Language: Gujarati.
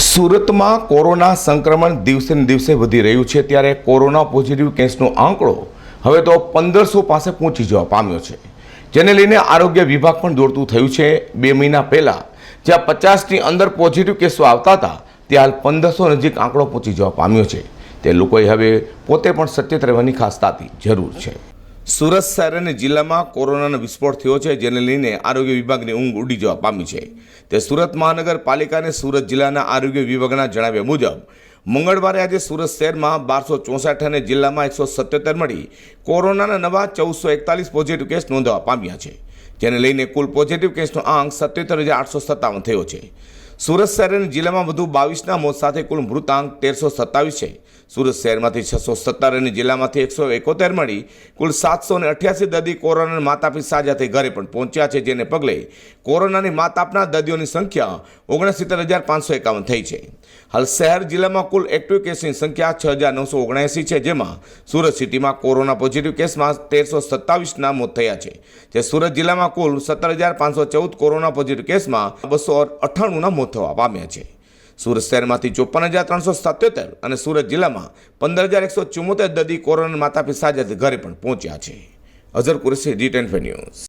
સુરતમાં કોરોના સંક્રમણ દિવસે ને દિવસે વધી રહ્યું છે ત્યારે કોરોના પોઝિટિવ કેસનો આંકડો હવે તો પંદરસો પાસે પહોંચી જવા પામ્યો છે. જેને લઈને આરોગ્ય વિભાગ પણ દોડતું થયું છે. બે મહિના પહેલાં જ્યાં પચાસની અંદર પોઝિટિવ કેસો આવતા હતા, ત્યાં હાલ પંદરસો નજીક આંકડો પહોંચી જવા પામ્યો છે. તે લોકોએ હવે પોતે પણ સચેત રહેવાની ખાસ તાતી જરૂર છે. સુરત શહેર અને જિલ્લામાં કોરોનાનો વિસ્ફોટ થયો છે, જેને લઈને આરોગ્ય વિભાગની ઊંઘ ઉડી જવા પામી છે. તે સુરત મહાનગરપાલિકા અને સુરત જિલ્લાના આરોગ્ય વિભાગના જણાવ્યા મુજબ, મંગળવારે આજે સુરત શહેરમાં બારસો ચોસઠ અને જિલ્લામાં એકસો સત્યોતેર મળી કોરોનાના નવા ચૌદસો એકતાલીસ પોઝિટિવ કેસ નોંધવા પામ્યા છે, જેને લઈને કુલ પોઝિટિવ કેસનો આંક સત્યોતેર હજાર આઠસો સત્તાવન થયો છે. સુરત શહેર જિલ્લામાં વધુ બાવીસના મોત સાથે કુલ મૃતાંક તેરસો સત્તાવીસ છે. સુરત શહેરમાંથી છસો સત્તર અને જિલ્લામાંથી એકસો એકોતેર મળી કુલ સાતસો ને અઠ્યાસી દર્દી કોરોનાના માતાપી સાજા થઈ ઘરે પણ પહોંચ્યા છે, જેને પગલે કોરોનાની માત આપનાર દર્દીઓની સંખ્યા ઓગણસિત્તેર હજાર પાંચસો એકાવન થઈ છે. હાલ શહેર જિલ્લામાં કુલ એક્ટિવ કેસની સંખ્યા છ હજાર નવસો ઓગણએંસી છે, જેમાં સુરત સિટીમાં કોરોના પોઝિટિવ કેસમાં તેરસો સત્તાવીસના મોત થયા છે. જે સુરત જિલ્લામાં કુલ સત્તર હજાર પાંચસો ચૌદ કોરોના પોઝિટિવ કેસમાં બસો અઠ્ઠાણુંના મોત થવા પામ્યા છે. સુરત શહેરમાંથી ચોપન હજાર ત્રણસો સત્યોતેર અને સુરત જિલ્લામાં પંદર હજાર એકસો ચુમ્મોતેર દર્દી કોરોના માતા પિતા ઘરે પણ પહોંચ્યા છે. Azhar Qureshi, D ten news.